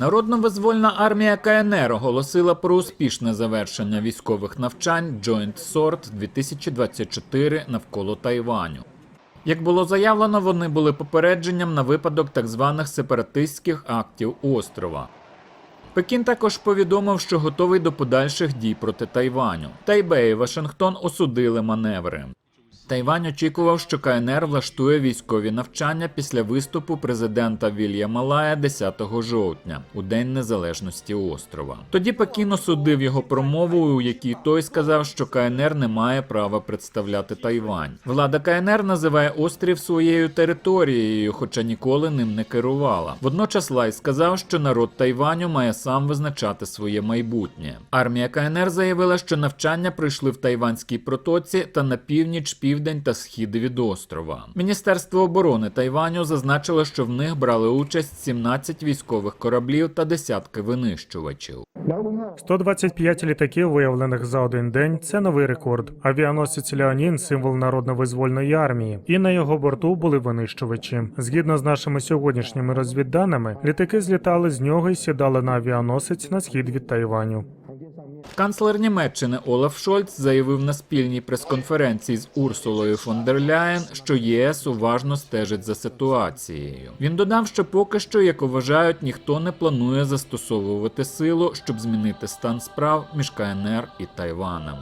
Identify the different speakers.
Speaker 1: Народно-визвольна армія КНР оголосила про успішне завершення військових навчань Joint Sword 2024 навколо Тайваню. Як було заявлено, вони були попередженням на випадок так званих сепаратистських актів острова. Пекін також повідомив, що готовий до подальших дій проти Тайваню. Тайбей і Вашингтон осудили маневри. Тайвань очікував, що КНР влаштує військові навчання після виступу президента Вільяма Лая 10 жовтня, у День Незалежності острова. Тоді Пекін осудив його промову, у якій той сказав, що КНР не має права представляти Тайвань. Влада КНР називає острів своєю територією, хоча ніколи ним не керувала. Водночас Лай сказав, що народ Тайваню має сам визначати своє майбутнє. Армія КНР заявила, що навчання пройшли в Тайванській протоці та на північ, південь та схід від острова. Міністерство оборони Тайваню зазначило, що в них брали участь 17 військових кораблів та десятки винищувачів.
Speaker 2: 125 літаків, виявлених за один день, це новий рекорд. Авіаносець Леонін символ народно-визвольної армії, і на його борту були винищувачі. Згідно з нашими сьогоднішніми розвідданими, літаки злітали з нього і сідали на авіаносець на схід від Тайваню.
Speaker 1: Канцлер Німеччини Олаф Шольц заявив на спільній прес-конференції з Урсулою фон дер Ляєн, що ЄС уважно стежить за ситуацією. Він додав, що поки що, як вважають, ніхто не планує застосовувати силу, щоб змінити стан справ між КНР і Тайваном.